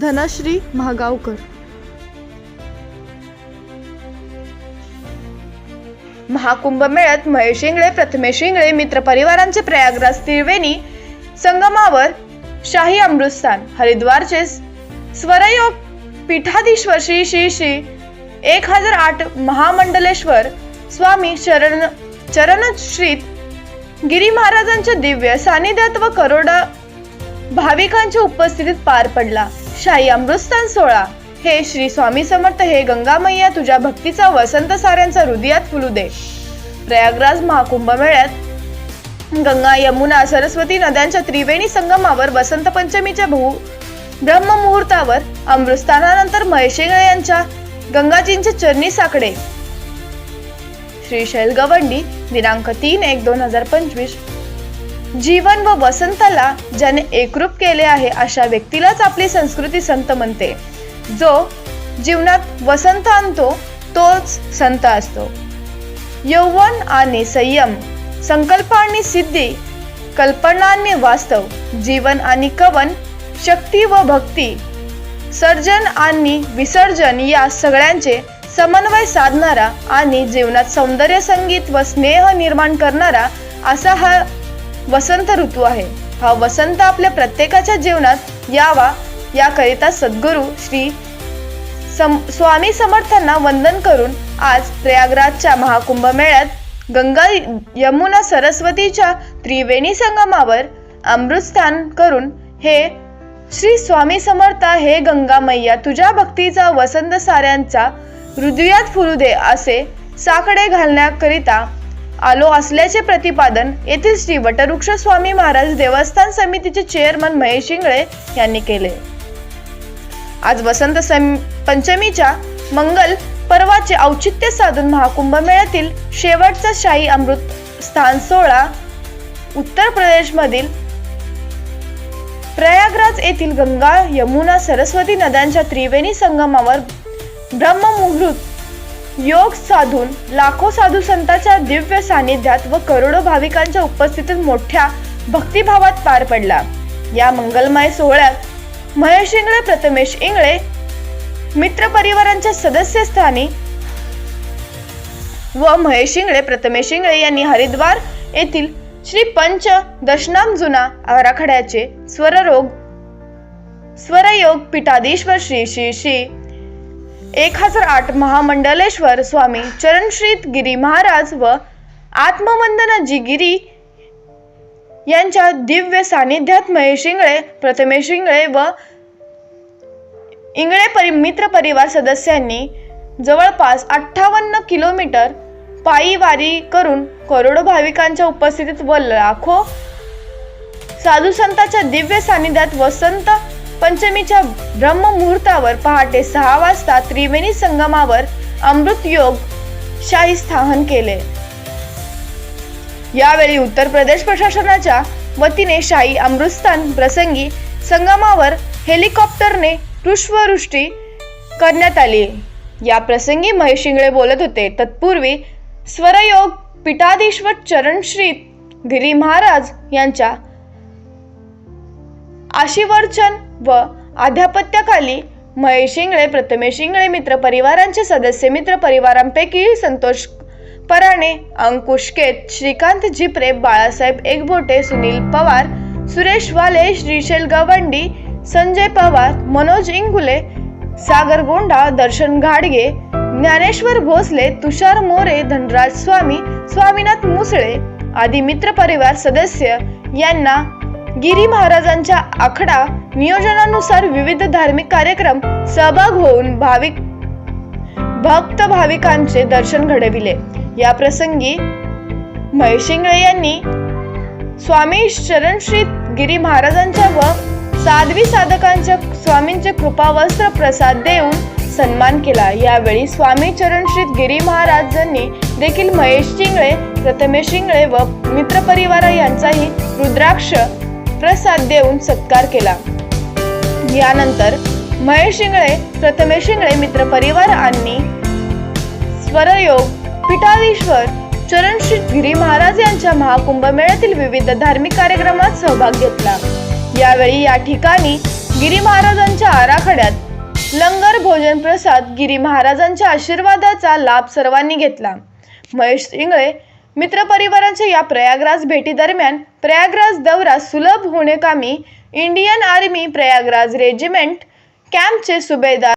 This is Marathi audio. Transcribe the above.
धनश्री महागावकर. महाकुंभ मेळ्यात महेश इंगळे प्रथमेश इंगळे मित्र परिवारांचे प्रयागराज त्रिवेणी संगमावर शाही अमृतस्थान हरिद्वारचे स्वरयोग पीठाधीश्वर श्री श्री श्री एक हजार आठ महामंडलेश्वर स्वामी चरण चरणश्रीत गिरी महाराजांच्या दिव्य सानिध्यात व करोडा भाविकांच्या उपस्थितीत पार पडला. शाही अमृतस्थान सोहळा. हे श्री स्वामी समर्थ हे गंगामय्या तुझ्या भक्तीचा वसंत साऱ्यांचा हृदयात फुलू दे. प्रयागराज महाकुंभ मेळ्यात. गंगा यमुना सरस्वती नद्यांच्या त्रिवेणी संगमावर वसंत पंचमीच्या बहु ब्रह्ममुहूर्तावर अमृतस्थानानंतर महेशेगळे यांच्या गंगाजींचे चरणी साकडे. श्रीशैल गवंडी दिनांक तीन एक दोन हजार पंचवीस. जीवन व वसंताला ज्याने एकरूप केले आहे अशा व्यक्तीलाच आपली संस्कृती संत म्हणते. जो जीवनात वसंत आणतो तोच संत असतो. यौवन आणि संयम संकल्प आणि सिद्धी कल्पना आणि वास्तव जीवन आणि कवन शक्ती व भक्ती सर्जन आणि विसर्जन या सगळ्यांचे समन्वय साधणारा आणि जीवनात सौंदर्य संगीत व स्नेह निर्माण करणारा असा हा वसंत ऋतू आहे. हा वसंत आपल्या प्रत्येकाच्या जीवनात यावा याकरिता सद्गुरू श्री सम स्वामी समर्थांना वंदन करून आज प्रयागराजच्या महाकुंभ मेळ्यात गंगा यमुना सरस्वतीच्या त्रिवेणी संगमावर अमृतस्थान करून हे श्री स्वामी समर्थ हे गंगा मैया तुझ्या भक्तीचा वसंत साऱ्यांचा हृदयात फुलू दे असे साकडे घालण्याकरिता आलो असल्याचे प्रतिपादन येथील श्री वटवृक्ष स्वामी महाराज देवस्थान समितीचे चेअरमन महेश इंगळे यांनी केले. आज वसंत सम पंचमीच्या मंगल पर्वाचे औचित्य साधून महाकुंभ मेळ्यातील शेवटचा शाही अमृत स्थान सोहळा उत्तर प्रदेशमधील प्रयागराज येथील गंगा यमुना सरस्वती नद्यांच्या त्रिवेणी संगमावर ब्रह्ममुहूर्त योग साधून लाखो साधू संतांच्या दिव्य सानिध्यात व करोडो भाविकांच्या उपस्थितीत मोठ्या भक्तिभावात पार पडला. या मंगलमय सोहळ्यात महेश इंगळे प्रथमेश इंगळे मित्र परिवारांच्या सदस्यस्थानी व महेश इंगळे प्रथमेश इंगळे यांनी हरिद्वार येथील श्री पंच दशनाम जुना आराखड्याचे स्वररोग स्वरयोग पीठाधीश्वर श्री श्री श्री एक हजार आठ महामंडलेश्वर स्वामी चरणश्रीत गिरी महाराज व आत्मवंदनाजी गिरी यांच्या दिव्य सानिध्यात महेश इंगळे प्रथमेश इंगळे व इंगळे परि मित्र परिवार सदस्यांनी जवळपास अठ्ठावन्न किलोमीटर पायी वारी करून करोडो भाविकांच्या उपस्थितीत व लाखो साधू संतांच्या दिव्य सानिध्यात संत पंचमीच्या ब्रह्ममुहूर्तावर पहाटे सहा वाजता त्रिवेणी संगमावर अमृत योग शाही स्थान केले. यावेळी उत्तर प्रदेश प्रशासनाच्या वतीने शाही अमृतस्थान प्रसंगी संगमावर हेलिकॉप्टरने पुष्पवृष्टी करण्यात आली. या प्रसंगी महेश इंगळे बोलत होते. तत्पूर्वी स्वरयोग पीठाधीश्वर चरणश्री गिरी महाराज यांच्या आशीर्वचन व आध्यापत्याखाली महेश शिंगळे प्रथमेश शिंगळे मित्र परिवारांचे सदस्य मित्र परिवारांपैकी संतोष पराणे अंकुश केत श्रीकांत जिप्रे बाळासाहेब एकबोटे सुनील पवार सुरेश वाले श्रीशैल गवंडी संजय पवार मनोज इंगुले सागर गोंडा दर्शन घाडगे ज्ञानेश्वर भोसले तुषार मोरे धनराज स्वामी स्वामीनाथ मुसळे आदी मित्र परिवार सदस्य यांना गिरी महाराजांच्या आखडा नियोजनानुसार विविध धार्मिक कार्यक्रम सहभाग होऊन भाविक भक्त भाविकांचे दर्शन घडविले. या प्रसंगी महेशिंगळे यांनी स्वामी शरणश्री गिरी महाराजांच्या व साध्वी साधकांच्या स्वामींचे कृपावस्त्र प्रसाद देऊन सन्मान केला. यावेळी स्वामी चरणश्रीत गिरी महाराजांनी देखील महेश शिंगळे प्रथमेश शिंगळे व मित्रपरिवार यांचाही रुद्राक्ष प्रसाद देऊन सत्कार केला. यानंतर महेश शिंगळे प्रथमेश शिंगळे मित्रपरिवार आणि स्वरयोग पीठाधीश्वर चरणश्री गिरी महाराज यांच्या महाकुंभ मेळ्यातील विविध धार्मिक कार्यक्रमात सहभाग घेतला. यावेळी या ठिकाणी गिरी महाराजांच्या आराखड्यात लंगर भोजन प्रसाद गिरी महाराजांच्या आशीर्वादाचा लाभ सर्वांनी घेतला. महेश इंगळे मित्रपरिवारांच्या या प्रयागराज भेटीदरम्यान प्रयागराज दौरा सुलभ होणे कामी इंडियन आर्मी प्रयागराज रेजिमेंट कॅम्पचे सुभेदार